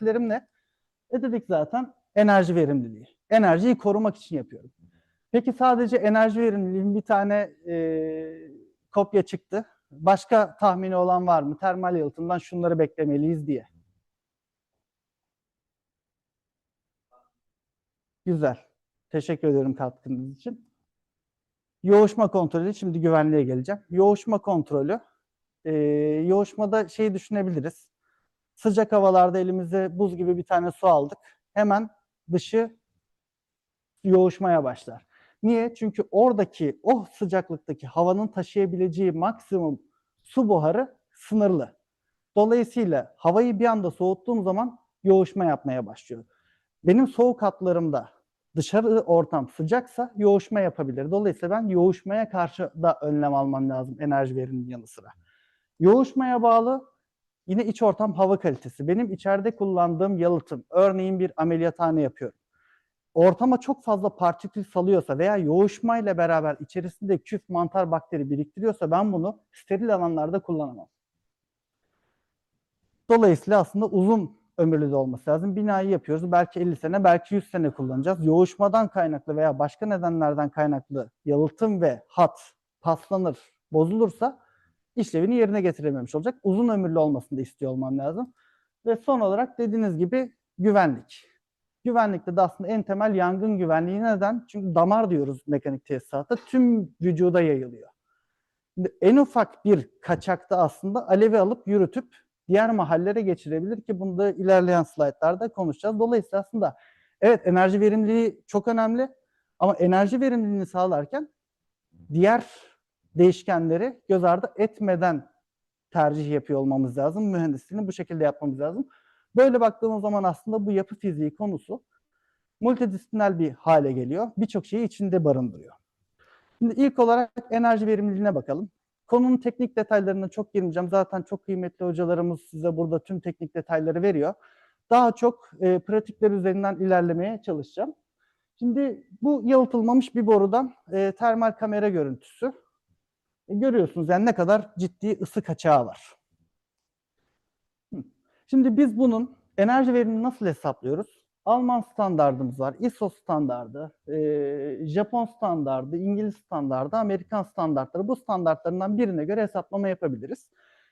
etkilerim ne? E dedik zaten enerji verimliliği. Enerjiyi korumak için yapıyorum. Peki sadece enerji verimliliğinin bir tane e, kopya çıktı. Başka tahmini olan var mı? Termal yalıtımdan şunları beklemeliyiz diye. Güzel. Teşekkür ediyorum katkınız için. Yoğuşma kontrolü, şimdi güvenliğe geleceğim. Yoğuşma kontrolü, e, yoğuşmada şey düşünebiliriz. Sıcak havalarda elimize buz gibi bir tane su aldık. Hemen dışı yoğuşmaya başlar. Niye? Çünkü oradaki o sıcaklıktaki havanın taşıyabileceği maksimum su buharı sınırlı. Dolayısıyla havayı bir anda soğuttuğum zaman yoğuşma yapmaya başlıyor. Benim soğuk hatlarımda dışarı ortam sıcaksa yoğuşma yapabilir. Dolayısıyla ben yoğuşmaya karşı da önlem almam lazım enerji veriminin yanı sıra. Yoğuşmaya bağlı yine iç ortam hava kalitesi. Benim içeride kullandığım yalıtım, örneğin bir ameliyathane yapıyorum. Ortama çok fazla partikül salıyorsa veya yoğuşmayla beraber içerisinde küf, mantar, bakteri biriktiriyorsa ben bunu steril alanlarda kullanamam. Dolayısıyla aslında uzun ömürlü de olması lazım. Binayı yapıyoruz. Belki 50 sene, belki 100 sene kullanacağız. Yoğuşmadan kaynaklı veya başka nedenlerden kaynaklı yalıtım ve hat paslanır, bozulursa işlevini yerine getirememiş olacak. Uzun ömürlü olmasını da istiyor olmam lazım. Ve son olarak dediğiniz gibi güvenlik. Güvenlikte de aslında en temel yangın güvenliği neden? Çünkü damar diyoruz mekanik tesisatta. Tüm vücuda yayılıyor. En ufak bir kaçakta aslında alevi alıp yürütüp diğer mahallelere geçirebilir ki bunu da ilerleyen slaytlarda konuşacağız. Dolayısıyla aslında evet enerji verimliliği çok önemli ama enerji verimliliğini sağlarken diğer değişkenleri göz ardı etmeden tercih yapıyor olmamız lazım. Mühendisliğini bu şekilde yapmamız lazım. Böyle baktığımız zaman aslında bu yapı fiziği konusu multidisipliner bir hale geliyor. Birçok şeyi içinde barındırıyor. Şimdi ilk olarak enerji verimliliğine bakalım. Konunun teknik detaylarına çok girmeyeceğim. Zaten çok kıymetli hocalarımız size burada tüm teknik detayları veriyor. Daha çok e, pratikler üzerinden ilerlemeye çalışacağım. Şimdi bu yalıtılmamış bir borudan e, termal kamera görüntüsü. Görüyorsunuz yani ne kadar ciddi ısı kaçağı var. Şimdi biz bunun enerji verimini nasıl hesaplıyoruz? Alman standardımız var, ISO standardı, e, Japon standardı, İngiliz standardı, Amerikan standartları. Bu standartlarından birine göre hesaplama yapabiliriz.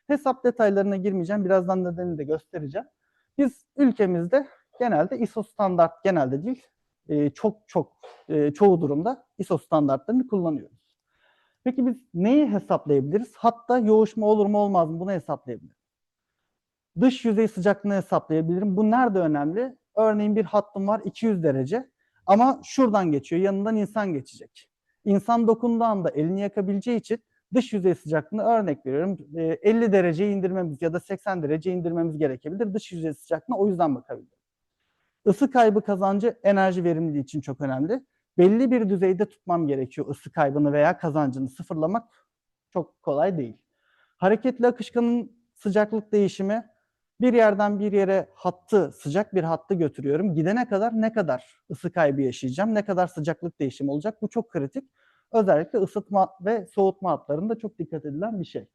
Hesap detaylarına girmeyeceğim. Birazdan nedenini de göstereceğim. Biz ülkemizde genelde ISO standart genelde değil, e, çok çok e, çoğu durumda ISO standartlarını kullanıyoruz. Peki biz neyi hesaplayabiliriz? Hatta yoğuşma olur mu olmaz mı bunu hesaplayabiliriz. Dış yüzey sıcaklığını hesaplayabilirim. Bu nerede önemli? Örneğin bir hattım var 200 derece ama şuradan geçiyor. Yanından insan geçecek. İnsan dokunduğu anda elini yakabileceği için dış yüzey sıcaklığını örnek veriyorum. 50 derece indirmemiz ya da 80 derece indirmemiz gerekebilir. Dış yüzey sıcaklığına o yüzden bakabilirim. Isı kaybı kazancı enerji verimliliği için çok önemli. Belli bir düzeyde tutmam gerekiyor ısı kaybını veya kazancını sıfırlamak çok kolay değil. Hareketli akışkanın sıcaklık değişimi bir yerden bir yere hattı, sıcak bir hattı götürüyorum. Gidene kadar ne kadar ısı kaybı yaşayacağım, ne kadar sıcaklık değişimi olacak bu çok kritik. Özellikle ısıtma ve soğutma hatlarında çok dikkat edilen bir şey.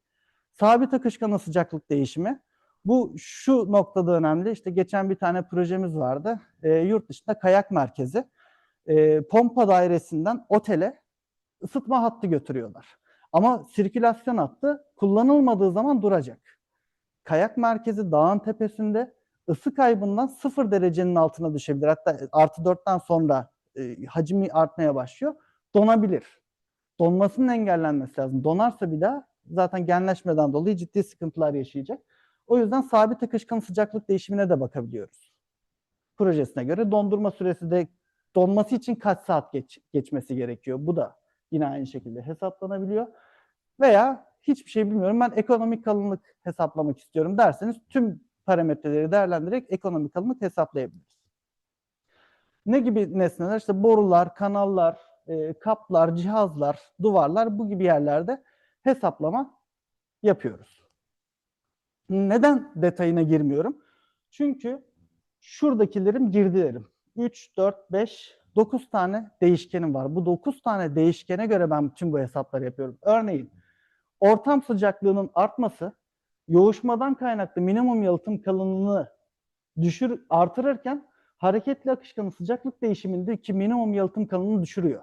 Sabit akışkanın sıcaklık değişimi. Bu şu noktada önemli. İşte geçen bir tane projemiz vardı. E, yurt dışında kayak merkezi. E, pompa dairesinden otele ısıtma hattı götürüyorlar. Ama sirkülasyon hattı kullanılmadığı zaman duracak kayak merkezi dağın tepesinde ısı kaybından sıfır derecenin altına düşebilir. Hatta artı dörtten sonra e, hacmi artmaya başlıyor. Donabilir. Donmasının engellenmesi lazım. Donarsa bir daha zaten genleşmeden dolayı ciddi sıkıntılar yaşayacak. O yüzden sabit akışkan sıcaklık değişimine de bakabiliyoruz. Projesine göre dondurma süresi de donması için kaç saat geç, geçmesi gerekiyor. Bu da yine aynı şekilde hesaplanabiliyor. Veya hiçbir şey bilmiyorum ben ekonomik kalınlık hesaplamak istiyorum derseniz tüm parametreleri değerlendirerek ekonomik kalınlık hesaplayabiliriz. Ne gibi nesneler? İşte borular, kanallar, e, kaplar, cihazlar, duvarlar bu gibi yerlerde hesaplama yapıyoruz. Neden detayına girmiyorum? Çünkü şuradakilerim girdilerim. 3, 4, 5, 9 tane değişkenim var. Bu 9 tane değişkene göre ben tüm bu hesapları yapıyorum. Örneğin ortam sıcaklığının artması yoğuşmadan kaynaklı minimum yalıtım kalınlığını düşür artırırken hareketli akışkanın sıcaklık değişimindeki minimum yalıtım kalınlığını düşürüyor.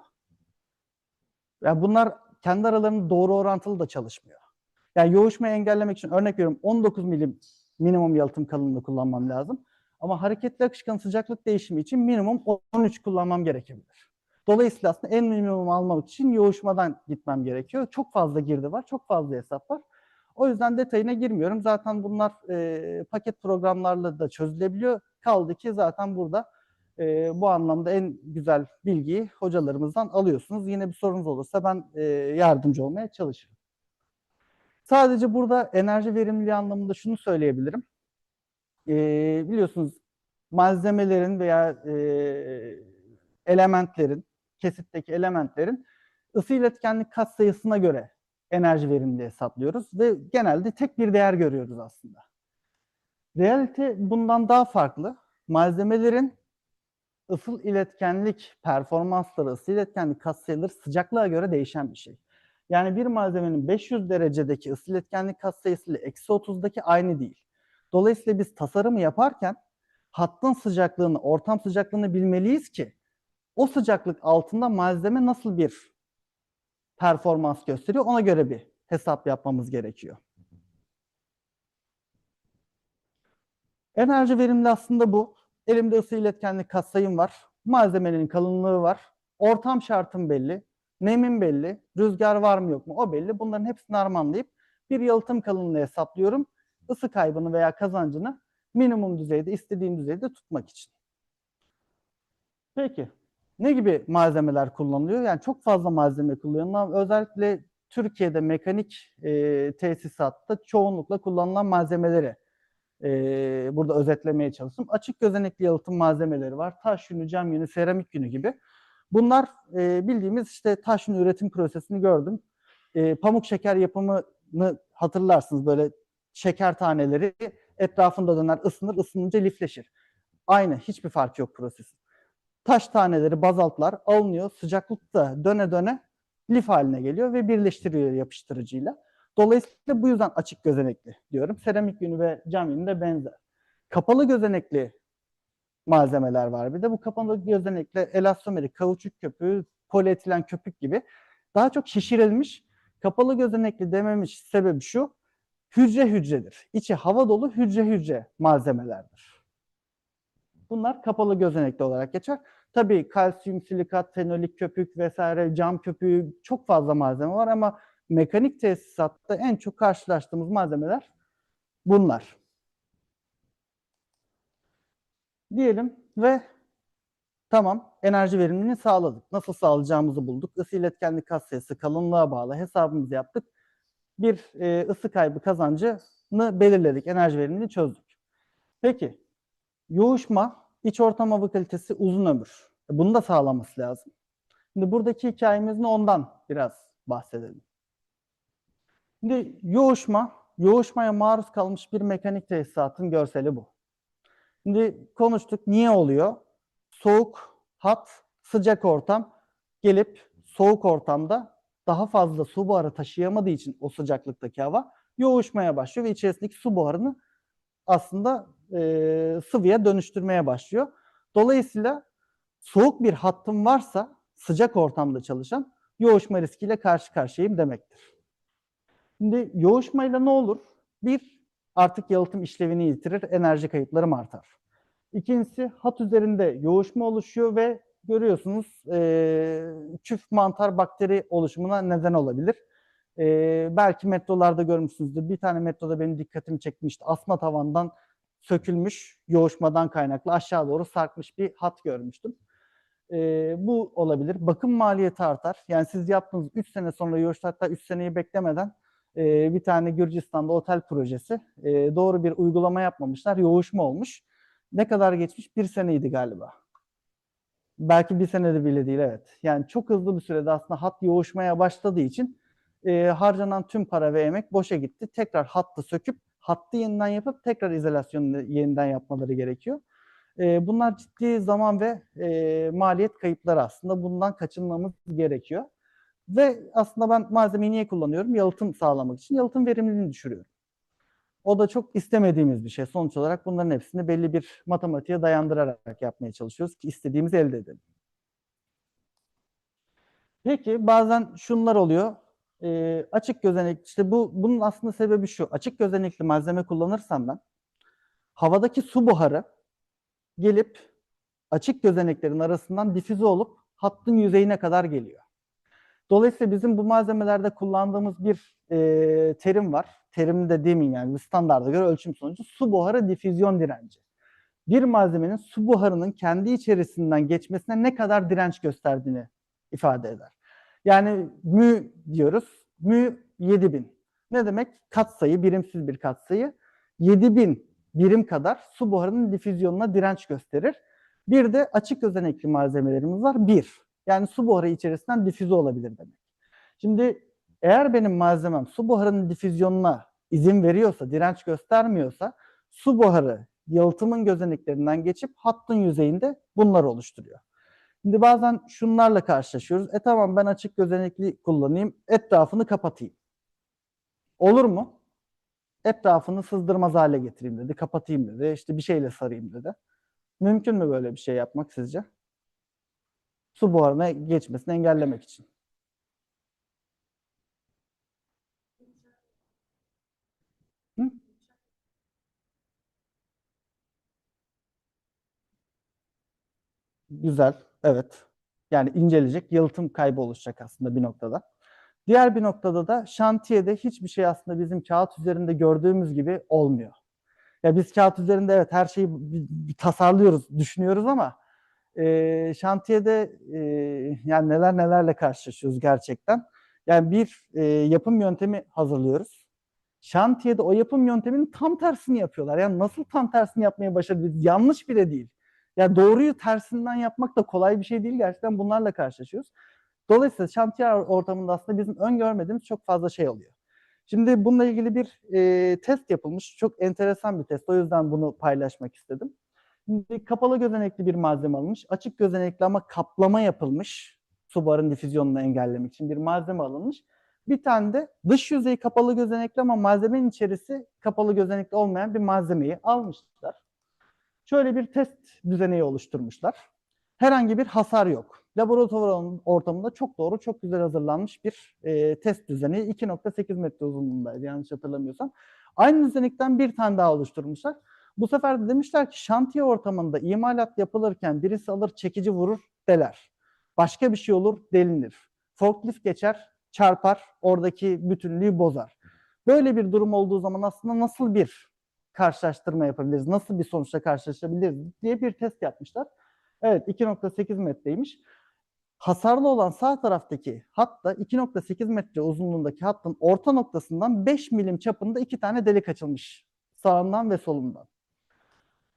Yani bunlar kendi aralarında doğru orantılı da çalışmıyor. Yani yoğuşmayı engellemek için örnek veriyorum 19 milim minimum yalıtım kalınlığı kullanmam lazım. Ama hareketli akışkanın sıcaklık değişimi için minimum 13 kullanmam gerekebilir. Dolayısıyla aslında en minimum almak için yoğuşmadan gitmem gerekiyor. Çok fazla girdi var, çok fazla hesap var. O yüzden detayına girmiyorum. Zaten bunlar e, paket programlarla da çözülebiliyor. Kaldı ki zaten burada e, bu anlamda en güzel bilgiyi hocalarımızdan alıyorsunuz. Yine bir sorunuz olursa ben e, yardımcı olmaya çalışırım. Sadece burada enerji verimliliği anlamında şunu söyleyebilirim. E, biliyorsunuz malzemelerin veya e, elementlerin, kesitteki elementlerin ısı iletkenlik kat sayısına göre enerji verimliliği hesaplıyoruz ve genelde tek bir değer görüyoruz aslında. Realite bundan daha farklı. Malzemelerin ısıl iletkenlik performansları, ısı iletkenlik katsayıları sıcaklığa göre değişen bir şey. Yani bir malzemenin 500 derecedeki ısı iletkenlik katsayısı ile eksi 30'daki aynı değil. Dolayısıyla biz tasarımı yaparken hattın sıcaklığını, ortam sıcaklığını bilmeliyiz ki o sıcaklık altında malzeme nasıl bir performans gösteriyor ona göre bir hesap yapmamız gerekiyor. Enerji verimli aslında bu. Elimde ısı iletkenlik katsayım var. Malzemenin kalınlığı var. Ortam şartım belli. Nemin belli. Rüzgar var mı yok mu o belli. Bunların hepsini harmanlayıp bir yalıtım kalınlığı hesaplıyorum. Isı kaybını veya kazancını minimum düzeyde, istediğim düzeyde tutmak için. Peki, ne gibi malzemeler kullanılıyor? Yani çok fazla malzeme kullanılıyor. Özellikle Türkiye'de mekanik e, tesisatta çoğunlukla kullanılan malzemeleri e, burada özetlemeye çalıştım. Açık gözenekli yalıtım malzemeleri var. Taş yünü, cam yünü, seramik yünü gibi. Bunlar e, bildiğimiz işte taş yünü üretim prosesini gördüm. E, pamuk şeker yapımını hatırlarsınız böyle şeker taneleri etrafında döner, ısınır, ısınınca lifleşir. Aynı, hiçbir fark yok prosesin. Taş taneleri, bazaltlar alınıyor, sıcaklıkta döne döne lif haline geliyor ve birleştiriyor yapıştırıcıyla. Dolayısıyla bu yüzden açık gözenekli diyorum. Seramik yünü ve cam yünü de benzer. Kapalı gözenekli malzemeler var. Bir de bu kapalı gözenekli elastomerik, kauçuk köpüğü, polietilen köpük gibi daha çok şişirilmiş. Kapalı gözenekli dememiş sebebi şu hücre hücredir. İçi hava dolu hücre hücre malzemelerdir. Bunlar kapalı gözenekli olarak geçer. Tabii kalsiyum, silikat, fenolik köpük vesaire, cam köpüğü çok fazla malzeme var ama mekanik tesisatta en çok karşılaştığımız malzemeler bunlar. Diyelim ve tamam enerji verimliliğini sağladık. Nasıl sağlayacağımızı bulduk. Isı iletkenlik katsayısı kalınlığa bağlı hesabımızı yaptık bir e, ısı kaybı kazancını belirledik. Enerji verimini çözdük. Peki yoğuşma, iç ortam hava kalitesi uzun ömür. E, bunu da sağlaması lazım. Şimdi buradaki hikayemizin ondan biraz bahsedelim. Şimdi yoğuşma, yoğuşmaya maruz kalmış bir mekanik tesisatın görseli bu. Şimdi konuştuk niye oluyor? Soğuk hat, sıcak ortam gelip soğuk ortamda daha fazla su buharı taşıyamadığı için o sıcaklıktaki hava yoğuşmaya başlıyor ve içerisindeki su buharını aslında e, sıvıya dönüştürmeye başlıyor. Dolayısıyla soğuk bir hattım varsa sıcak ortamda çalışan yoğuşma riskiyle karşı karşıyayım demektir. Şimdi yoğuşmayla ne olur? Bir, artık yalıtım işlevini yitirir, enerji kayıplarım artar. İkincisi hat üzerinde yoğuşma oluşuyor ve görüyorsunuz e, küf mantar bakteri oluşumuna neden olabilir. E, belki metrolarda görmüşsünüzdür. Bir tane metroda benim dikkatimi çekmişti. Asma tavandan sökülmüş, yoğuşmadan kaynaklı aşağı doğru sarkmış bir hat görmüştüm. E, bu olabilir. Bakım maliyeti artar. Yani siz yaptığınız 3 sene sonra yoğuşta hatta 3 seneyi beklemeden e, bir tane Gürcistan'da otel projesi e, doğru bir uygulama yapmamışlar. Yoğuşma olmuş. Ne kadar geçmiş? Bir seneydi galiba. Belki bir senede bile değil evet. Yani çok hızlı bir sürede aslında hat yoğuşmaya başladığı için e, harcanan tüm para ve emek boşa gitti. Tekrar hattı söküp hattı yeniden yapıp tekrar izolasyonu yeniden yapmaları gerekiyor. E, bunlar ciddi zaman ve e, maliyet kayıpları aslında. Bundan kaçınmamız gerekiyor. Ve aslında ben malzemeyi niye kullanıyorum? Yalıtım sağlamak için. Yalıtım verimliliğini düşürüyorum. O da çok istemediğimiz bir şey. Sonuç olarak bunların hepsini belli bir matematiğe dayandırarak yapmaya çalışıyoruz ki istediğimizi elde edelim. Peki bazen şunlar oluyor. Ee, açık gözenek işte bu bunun aslında sebebi şu. Açık gözenekli malzeme kullanırsam ben havadaki su buharı gelip açık gözeneklerin arasından difüze olup hattın yüzeyine kadar geliyor. Dolayısıyla bizim bu malzemelerde kullandığımız bir e, terim var. Terim de demeyeyim yani bir standarda göre ölçüm sonucu su buharı difüzyon direnci. Bir malzemenin su buharının kendi içerisinden geçmesine ne kadar direnç gösterdiğini ifade eder. Yani mü diyoruz. Mü 7000. Ne demek? Katsayı, birimsiz bir katsayı. 7000 birim kadar su buharının difüzyonuna direnç gösterir. Bir de açık gözenekli malzemelerimiz var. 1. Yani su buharı içerisinden difüze olabilir demek. Şimdi eğer benim malzemem su buharının difüzyonuna izin veriyorsa, direnç göstermiyorsa su buharı yalıtımın gözeneklerinden geçip hattın yüzeyinde bunları oluşturuyor. Şimdi bazen şunlarla karşılaşıyoruz. E tamam ben açık gözenekli kullanayım, etrafını kapatayım. Olur mu? Etrafını sızdırmaz hale getireyim dedi, kapatayım dedi, işte bir şeyle sarayım dedi. Mümkün mü böyle bir şey yapmak sizce? Su buharına geçmesini engellemek için. Güzel, evet. Yani incelecek, yalıtım kaybı oluşacak aslında bir noktada. Diğer bir noktada da şantiyede hiçbir şey aslında bizim kağıt üzerinde gördüğümüz gibi olmuyor. Ya biz kağıt üzerinde evet her şeyi tasarlıyoruz, düşünüyoruz ama e, şantiyede e, yani neler nelerle karşılaşıyoruz gerçekten. Yani bir e, yapım yöntemi hazırlıyoruz. Şantiyede o yapım yönteminin tam tersini yapıyorlar. Yani nasıl tam tersini yapmaya başarabiliriz? Yanlış bile değil. Yani doğruyu tersinden yapmak da kolay bir şey değil. Gerçekten bunlarla karşılaşıyoruz. Dolayısıyla şantiye ortamında aslında bizim öngörmediğimiz çok fazla şey oluyor. Şimdi bununla ilgili bir e, test yapılmış. Çok enteresan bir test. O yüzden bunu paylaşmak istedim. Şimdi kapalı gözenekli bir malzeme alınmış. Açık gözenekli ama kaplama yapılmış. Su buharın difüzyonunu engellemek için bir malzeme alınmış. Bir tane de dış yüzeyi kapalı gözenekli ama malzemenin içerisi kapalı gözenekli olmayan bir malzemeyi almışlar. Şöyle bir test düzeneği oluşturmuşlar. Herhangi bir hasar yok. Laboratuvar ortamında çok doğru, çok güzel hazırlanmış bir e, test düzeneği. 2.8 metre uzunluğundaydı yanlış hatırlamıyorsam. Aynı düzenekten bir tane daha oluşturmuşlar. Bu sefer de demişler ki şantiye ortamında imalat yapılırken birisi alır çekici vurur deler. Başka bir şey olur delinir. Forklift geçer çarpar oradaki bütünlüğü bozar. Böyle bir durum olduğu zaman aslında nasıl bir karşılaştırma yapabiliriz? Nasıl bir sonuçla karşılaşabiliriz diye bir test yapmışlar. Evet 2.8 metreymiş. Hasarlı olan sağ taraftaki hatta 2.8 metre uzunluğundaki hattın orta noktasından 5 milim çapında iki tane delik açılmış. Sağından ve solundan.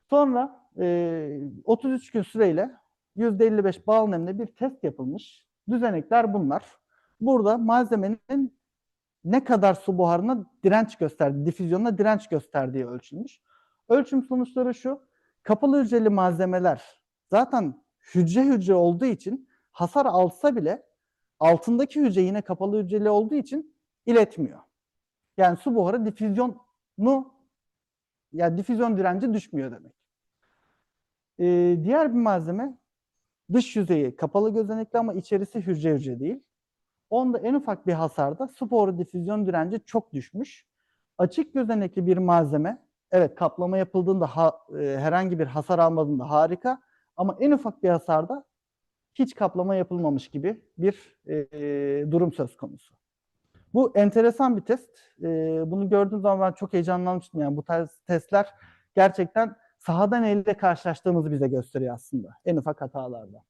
Sonra e, 33 gün süreyle %55 bal nemli bir test yapılmış. Düzenekler bunlar. Burada malzemenin ne kadar su buharına direnç gösterdiği, difüzyonuna direnç gösterdiği ölçülmüş. Ölçüm sonuçları şu. Kapalı hücreli malzemeler zaten hücre hücre olduğu için hasar alsa bile altındaki hücre yine kapalı hücreli olduğu için iletmiyor. Yani su buharı difüzyonu yani difüzyon direnci düşmüyor demek. Ee, diğer bir malzeme dış yüzeyi kapalı gözenekli ama içerisi hücre hücre değil. Onda en ufak bir hasarda su boru difüzyon direnci çok düşmüş. Açık gözenekli bir malzeme, evet kaplama yapıldığında ha, e, herhangi bir hasar almadığında harika ama en ufak bir hasarda hiç kaplama yapılmamış gibi bir e, durum söz konusu. Bu enteresan bir test. E, bunu gördüğüm zaman ben çok heyecanlanmıştım. Yani bu tarz testler gerçekten sahadan elde karşılaştığımızı bize gösteriyor aslında. En ufak hatalarda.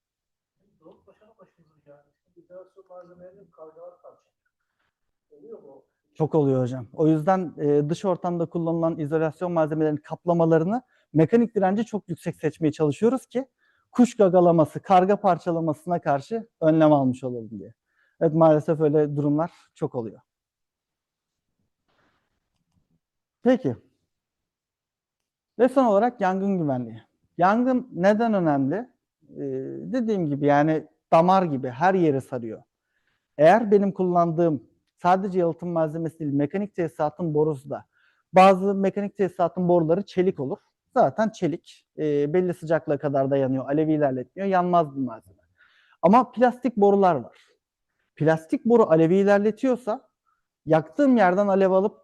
Çok oluyor hocam. O yüzden e, dış ortamda kullanılan izolasyon malzemelerinin kaplamalarını mekanik direnci çok yüksek seçmeye çalışıyoruz ki kuş gagalaması, karga parçalamasına karşı önlem almış olalım diye. Evet maalesef öyle durumlar çok oluyor. Peki. Ve son olarak yangın güvenliği. Yangın neden önemli? Ee, dediğim gibi yani damar gibi her yeri sarıyor. Eğer benim kullandığım sadece yalıtım malzemesi değil, mekanik tesisatın borusu da Bazı mekanik tesisatın boruları çelik olur. Zaten çelik e, belli sıcaklığa kadar dayanıyor, alevi ilerletmiyor, yanmaz bir malzeme. Ama plastik borular var. Plastik boru alevi ilerletiyorsa yaktığım yerden alev alıp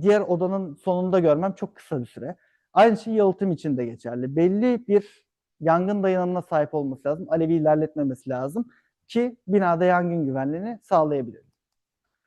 diğer odanın sonunda görmem çok kısa bir süre. Aynı şey yalıtım için de geçerli. Belli bir yangın dayanımına sahip olması lazım. Alevi ilerletmemesi lazım ki binada yangın güvenliğini sağlayabilir.